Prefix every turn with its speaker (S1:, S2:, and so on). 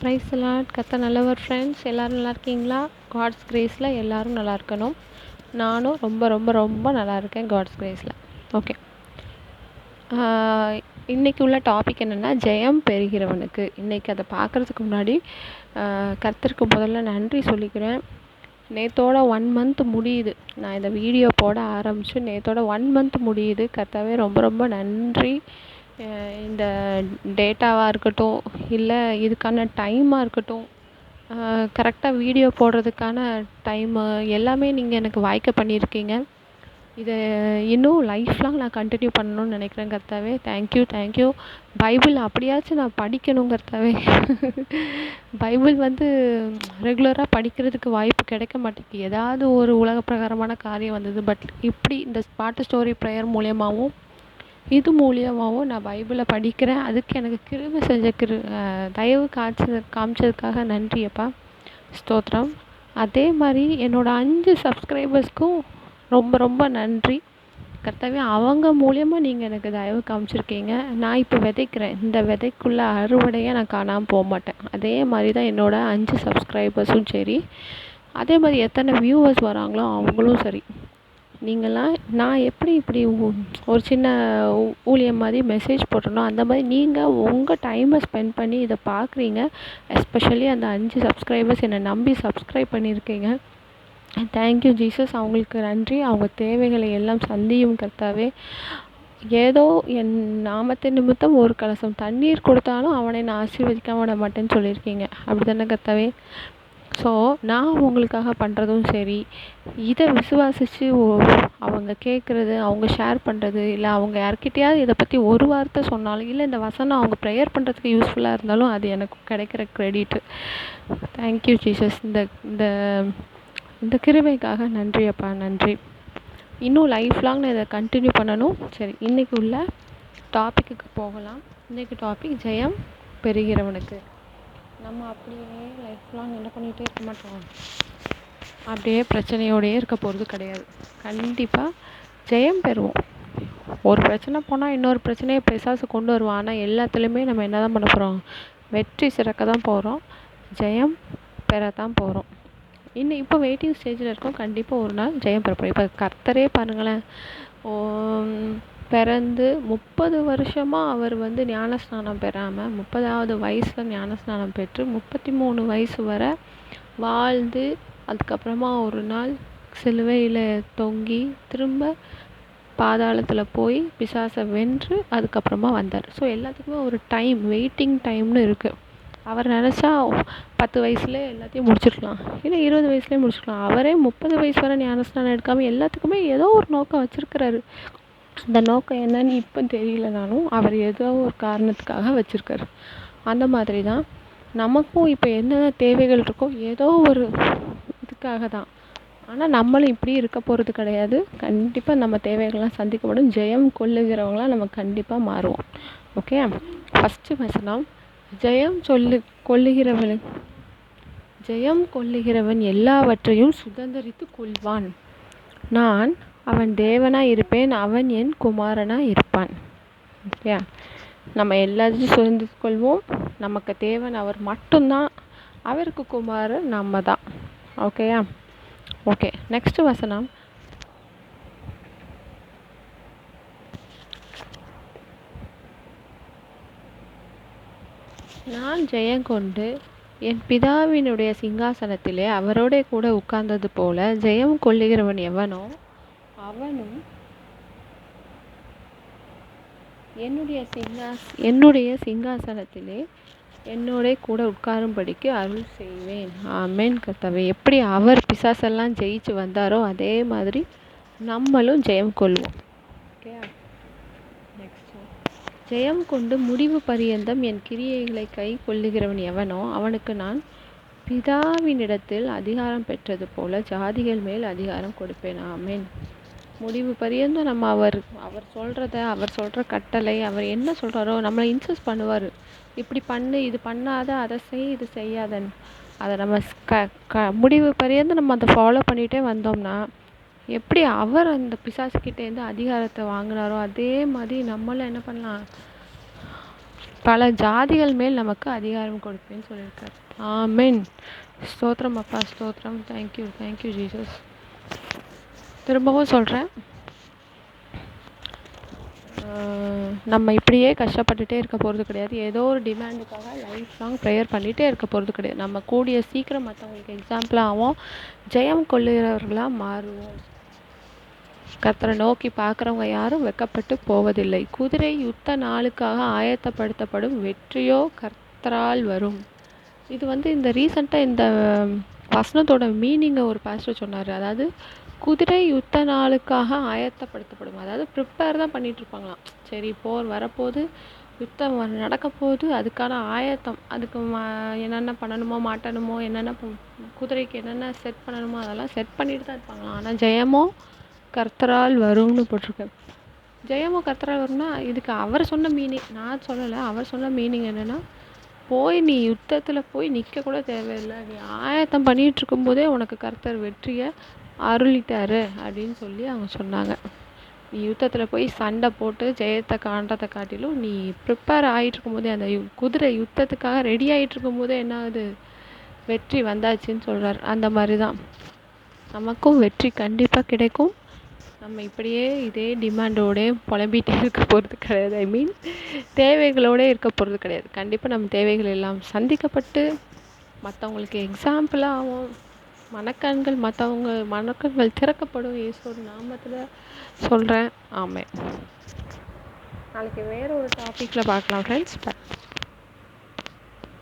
S1: Price lot கத்த நல்லவர் friends எல்லோரும் நல்லா இருக்கீங்களா? காட்ஸ் கிரேஸில் எல்லோரும் நல்லா இருக்கணும். நானும் ரொம்ப ரொம்ப ரொம்ப நல்லா இருக்கேன் காட்ஸ் கிரேஸில் ஓகே இன்றைக்கி உள்ள டாபிக் என்னென்னா ஜெயம் பெறுகிறவனுக்கு. இன்றைக்கி அதை பார்க்குறதுக்கு முன்னாடி கர்த்தருக்கு முதல்ல நன்றி சொல்லிக்கிறேன். நேத்தோட ஒன் மந்த் முடியுது. நான் இந்த வீடியோ போட ஆரம்பித்து நேத்தோட ஒன் மந்த் முடியுது. கர்த்தாவே ரொம்ப ரொம்ப நன்றி. இந்த டேட்டாவாக இருக்கட்டும் இல்லை இதுக்கான டைமாக இருக்கட்டும் கரெக்டாக வீடியோ போடுறதுக்கான டைமு எல்லாமே நீங்கள் எனக்கு வாய்க்க பண்ணியிருக்கீங்க இதை இன்னும் லைஃப் லாங் நான் கண்டினியூ பண்ணணும்னு நினைக்கிறேன் கர்த்தாவே. தேங்க்யூ தேங்க்யூ பைபிள் அப்படியாச்சும் நான் படிக்கணும் கர்த்தாவே. பைபிள் வந்து ரெகுலராக படிக்கிறதுக்கு வாய்ப்பு கிடைக்க மாட்டேங்குது. ஏதாவது ஒரு உலக பிரகாரமான காரியம் வந்தது பட் இப்படி இந்த பாட்டு ஸ்டோரி ப்ரேயர் மூலியமாகவும் இது மூலியமாகவும் நான் பைபிளை படிக்கிறேன். அதுக்கு எனக்கு கிருபை செஞ்ச கிரு தயவு காய்ச்ச காமிச்சதுக்காக நன்றி அப்பா. ஸ்தோத்திரம். அதே மாதிரி என்னோடய அஞ்சு சப்ஸ்கிரைபர்ஸ்க்கும் ரொம்ப ரொம்ப நன்றி. கர்த்தாவே அவங்க மூலியமாக நீங்கள் எனக்கு தயவு காமிச்சிருக்கீங்க. நான் இப்போ விதைக்கிறேன். இந்த விதைக்குள்ள அறுவடையை நான் காணாமல் போக மாட்டேன். அதே மாதிரி தான் என்னோடய அஞ்சு சப்ஸ்கிரைபர்ஸும் சரி. அதே மாதிரி எத்தனை வியூவர்ஸ் வராங்களோ அவங்களும் சரி. நீங்களாம் நான் எப்படி இப்படி ஒரு சின்ன ஊழியம் மாதிரி மெசேஜ் போட்டனோ அந்த மாதிரி நீங்கள் உங்கள் டைமை ஸ்பெண்ட் பண்ணி இதை பார்க்குறீங்க எஸ்பெஷலி அந்த அஞ்சு சப்ஸ்கிரைபர்ஸ் என்னை நம்பி சப்ஸ்கிரைப் பண்ணியிருக்கீங்க. தேங்க்யூ ஜீசஸ் அவங்களுக்கு நன்றி. அவங்க தேவைகளை எல்லாம் சந்தியும் கர்த்தாவே. ஏதோ என் நாமத்தை நிமித்தம் ஒரு கலசம் தண்ணீர் கொடுத்தாலும் அவனை நான் ஆசீர்வதிக்காம விட மாட்டேன்னு சொல்லியிருக்கீங்க. அப்படி தானே கர்த்தாவே? ஸோ நான் உங்களுக்காக பண்ணுறதும் சரி இதை விசுவாசித்து அவங்க கேட்குறது அவங்க ஷேர் பண்ணுறது இல்லை அவங்க யார்கிட்டயாவது இதை பற்றி ஒரு வார்த்தை சொன்னாலும் இல்லை இந்த வசனம் அவங்க ப்ரேயர் பண்ணுறதுக்கு யூஸ்ஃபுல்லாக இருந்தாலும் அது எனக்கு கிடைக்கிற க்ரெடிட்டு தேங்க்யூ ஜீசஸ் இந்த இந்த இந்த கிருபைக்காக நன்றி அப்பா நன்றி. இன்னும் லைஃப் லாங் நான் இதை கண்டினியூ பண்ணணும். சரி இன்றைக்கி உள்ள டாப்பிக்கு போகலாம். இன்றைக்கு டாபிக் ஜெயம் பெறுகிறவனுக்கு. நம்ம அப்படியே லைஃப் லாங் என்ன பண்ணிகிட்டே இருக்க மாட்டோம். அப்படியே பிரச்சனையோடையே இருக்க போகிறது கிடையாது. கண்டிப்பாக ஜெயம் பெறுவோம். ஒரு பிரச்சனை போனால் இன்னொரு பிரச்சனையை பிசாசு கொண்டு வருவோம் ஆனால் எல்லாத்துலேயுமே நம்ம என்ன தான் பண்ண போகிறோம் வெற்றி சிறக்க தான் போகிறோம் ஜெயம் பெற தான் போகிறோம் இன்னும் இப்போ வெயிட்டிங் ஸ்டேஜில் இருக்கோம். கண்டிப்பாக ஒரு நாள் ஜெயம் பெற போகிறோம் இப்போ கர்த்தரே பாருங்களேன். பிறந்து முப்பது வருஷமாக அவர் வந்து ஞானஸ்நானம் பெறாமல் முப்பதாவது வயசில் ஞானஸ்நானம் பெற்று முப்பத்தி மூணு வயசு வரை வாழ்ந்து அதுக்கப்புறமா ஒரு நாள் சிலுவையில் தொங்கி திரும்ப பாதாளத்தில் போய் பிசாசை வென்று அதுக்கப்புறமா வந்தார். ஸோ எல்லாத்துக்குமே ஒரு டைம் வெயிட்டிங் டைம்னு இருக்குது அவர் நினச்சா பத்து வயசுலேயே எல்லாத்தையும் முடிச்சிருக்கலாம். இல்லை இருபது வயசுலேயே முடிச்சிருக்கலாம். அவரே முப்பது வயசு வரை ஞானஸ்நானம் எடுக்காமல் எல்லாத்துக்குமே ஏதோ ஒரு நோக்கம் வச்சுருக்கிறாரு. அந்த நோக்கம் என்னன்னு இப்போ தெரியலனாலும் அவர் ஏதோ ஒரு காரணத்துக்காக வச்சுருக்காரு. அந்த மாதிரி தான் நமக்கும் இப்போ என்னென்ன தேவைகள் இருக்கோ ஏதோ ஒரு இதுக்காக தான். ஆனால் நம்மளும் இப்படி இருக்க போகிறது கிடையாது. கண்டிப்பாக நம்ம தேவைகள்லாம் சந்திக்கப்படும். ஜெயம் கொள்ளுகிறவங்களாம் நம்ம கண்டிப்பாக மாறுவோம். ஓகே? ஃபஸ்ட்டு வசனம் ஜெயம் சொல்லு கொள்ளுகிறவன் ஜெயம் கொள்ளுகிறவன் எல்லாவற்றையும் சுதந்திரித்து கொள்வான். நான் அவன் தேவனாக இருப்பேன் அவன் என் குமாரனாக இருப்பான். ஓகே நம்ம எல்லாத்தையும் சுரந்து கொள்வோம். நமக்கு தேவன் அவர் மட்டும்தான். அவருக்கு குமாரன் நம்ம தான் ஓகேயா ஓகே நெக்ஸ்ட் வசனம். நான் ஜெயங்கொண்டு என் பிதாவினுடைய சிங்காசனத்திலே அவரோட கூட உட்கார்ந்தது போல ஜெயம் கொள்ளுகிறவன் எவனோ அவனும் என்னுடைய சிங்காஸ் என்னுடைய சிங்காசனத்திலே என்னோட கூட உட்காரும்படிக்கு அருள் செய்வேன். ஆமேன் கர்த்தாவே. எப்படி அவர் பிசாசெல்லாம் ஜெயிச்சு வந்தாரோ அதே மாதிரி நம்மளும் ஜெயம் கொள்வோம். ஓகே நெக்ஸ்ட் ஜெயம் கொண்டு முடிவு பரியந்தம் என் கிரியைகளை கை கொள்ளுகிறவன் எவனோ அவனுக்கு நான் பிதாவினிடத்தில் அதிகாரம் பெற்றது போல ஜாதிகள் மேல் அதிகாரம் கொடுப்பேன். ஆமேன். முடிவு பரியந்தம் நம்ம அவர் அவர் சொல்கிறத அவர் சொல்கிற கட்டளை அவர் என்ன சொல்கிறாரோ நம்மளை இன்சஸ் பண்ணுவார். இப்படி பண்ணு இது பண்ணாத அதை செய் இது செய்யாதன்னு. அதை நம்ம க க முடிவு பரியந்து நம்ம அதை ஃபாலோ பண்ணிகிட்டே வந்தோம்னா எப்படி அவர் அந்த பிசாசுக்கிட்டேருந்து அதிகாரத்தை வாங்கினாரோ அதே மாதிரி நம்மளும் என்ன பண்ணலாம்? பல ஜாதிகள் மேல் நமக்கு அதிகாரம் கொடுப்பேன்னு சொல்லியிருக்காரு. ஆமென். ஸ்தோத்திரம் அப்பா ஸ்தோத்திரம். தேங்க்யூ தேங்க்யூ ஜீசஸ் திரும்பவும் சொல்கிறேன் நம்ம இப்படியே கஷ்டப்பட்டுட்டே இருக்க போகிறது கிடையாது. ஏதோ ஒரு டிமாண்டுக்காக லைஃப் லாங் ப்ரேயர் பண்ணிகிட்டே இருக்க போகிறது கிடையாது. நம்ம கூடிய சீக்கிரம் மற்றவங்களுக்கு எக்ஸாம்பிளாகவும் ஜெயம் கொள்ளுகிறவர்களாக மாறுவோம். கத்தரை நோக்கி பார்க்குறவங்க யாரும் வெக்கப்பட்டு போவதில்லை. குதிரை யுத்த நாளுக்காக ஆயத்தப்படுத்தப்படும் வெற்றியோ கர்த்தரால் வரும். இது வந்து இந்த ரீசண்டாக இந்த வசனத்தோட மீனிங்கை ஒரு பாஸ்டர் சொன்னார். அதாவது குதிரை யுத்த நாளுக்காக ஆயத்தப்படுத்தப்படும்? அதாவது ப்ரிப்பேர் தான் பண்ணிகிட்ருப்பாங்களாம் சரி போர் வரப்போகுது யுத்தம் வ- நடக்க அதுக்கான ஆயத்தம் அதுக்கு மா என்னென்ன பண்ணணுமோ மாட்டணுமோ என்னென்ன குதிரைக்கு என்னென்ன செட் பண்ணணுமோ அதெல்லாம் செட் பண்ணிட்டு தான் இருப்பாங்களாம். ஆனால் ஜெயமோ கர்த்தரால் வரும்னு போட்டிருக்கு. ஜெயமோ கர்த்தரால் வரும்னா இதுக்கு அவர் சொன்ன மீனிங் நான் சொல்லலை அவர் சொன்ன மீனிங் என்னென்னா போய் நீ யுத்தத்தில் போய் நிற்க கூட தேவையில்லை. நீ ஆயத்தம் பண்ணிட்டு இருக்கும்போதே உனக்கு கர்த்தர் வெற்றியை அருளிட்டாரு அப்படின்னு சொல்லி அவங்க சொன்னாங்க. நீ யுத்தத்தில் போய் சண்டை போட்டு ஜெயத்தை காண்றதை காட்டிலும் நீ ப்ரிப்பேர் ஆகிட்டு இருக்கும்போதே அந்த யு- குதிரை யுத்தத்துக்காக ரெடி ஆகிட்டு போதே என்ன ஆகுது? வெற்றி வந்தாச்சுன்னு சொல்கிறார் அந்த மாதிரி தான் நமக்கும் வெற்றி கண்டிப்பாக கிடைக்கும். நம்ம இப்படியே இதே டிமாண்டோடே புலம்பிகிட்டே இருக்க போகிறது கிடையாது. ஐ மீன் தேவைகளோட இருக்க போகிறது கிடையாது. கண்டிப்பாக நம்ம தேவைகள் எல்லாம் சந்திக்கப்பட்டு மற்றவங்களுக்கு எக்ஸாம்பிளாகவும் மனக்கண்கள் மற்றவங்க மனக்கண்கள் திறக்கப்படும் இயேசுவோட நாமத்தில் சொல்கிறேன் ஆமென். நாளைக்கு வேறு ஒரு டாப்பிக்கில் பார்க்கலாம் ஃப்ரெண்ட்ஸ்